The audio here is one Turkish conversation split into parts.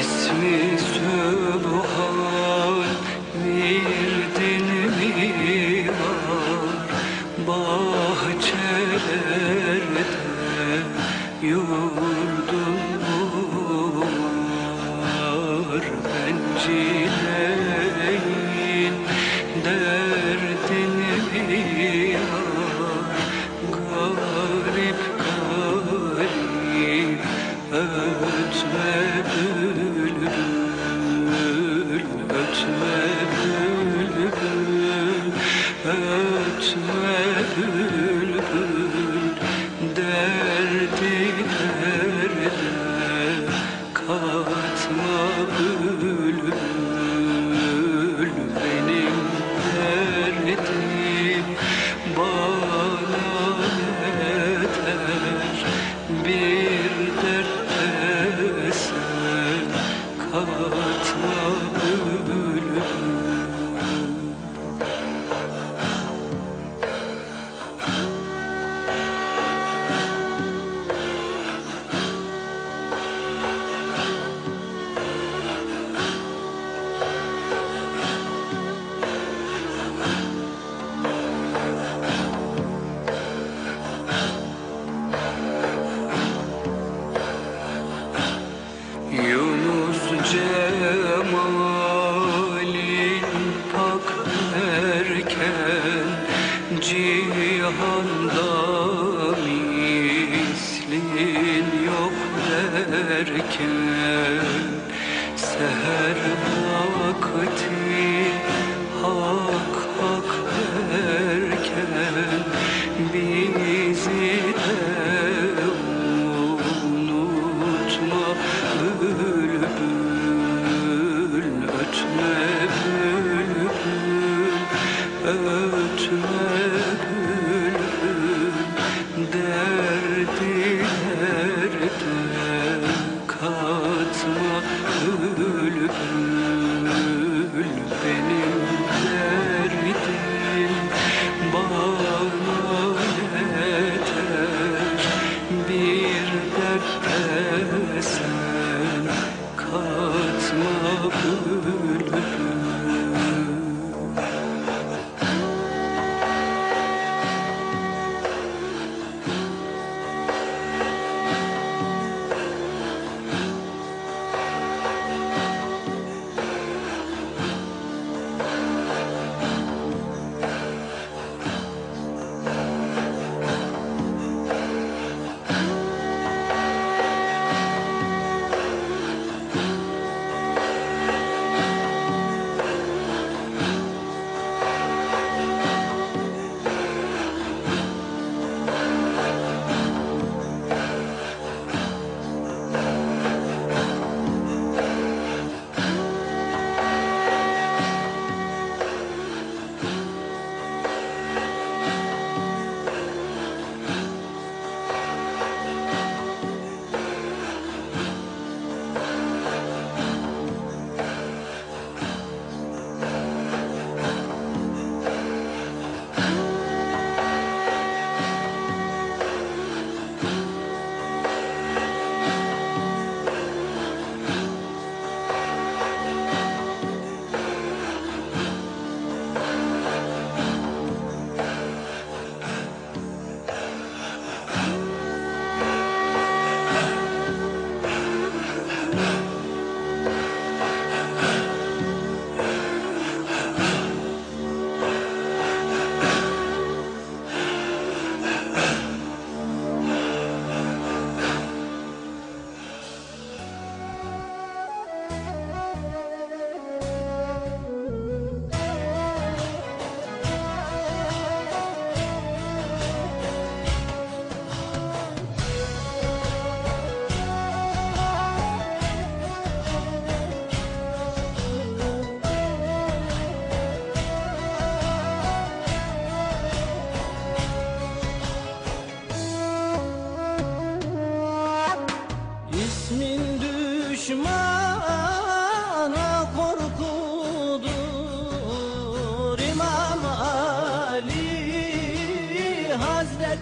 İsmi Sübhan bir var Bahçelerde yurdum var Bencileyin derdini var Garip garip cihanda mislin yok derken Seher vakti hak hak derken Bizi de unutma bülbül Ötme bülbül ötme.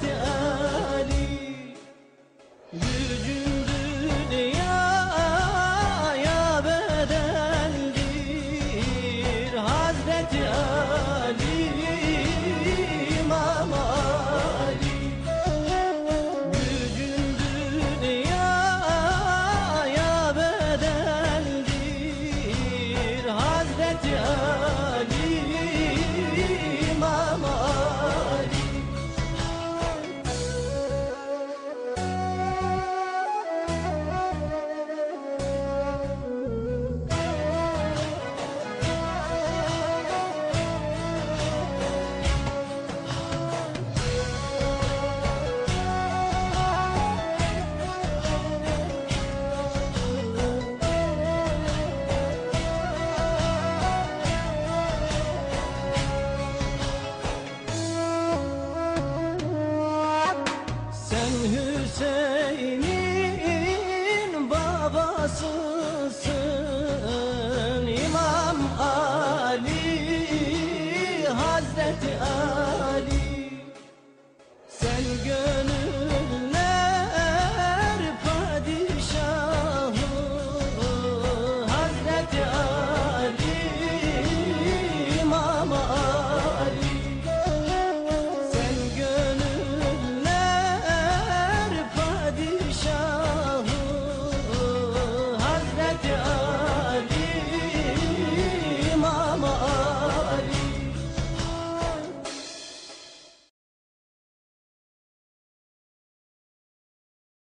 Yeah. Hazreti Ali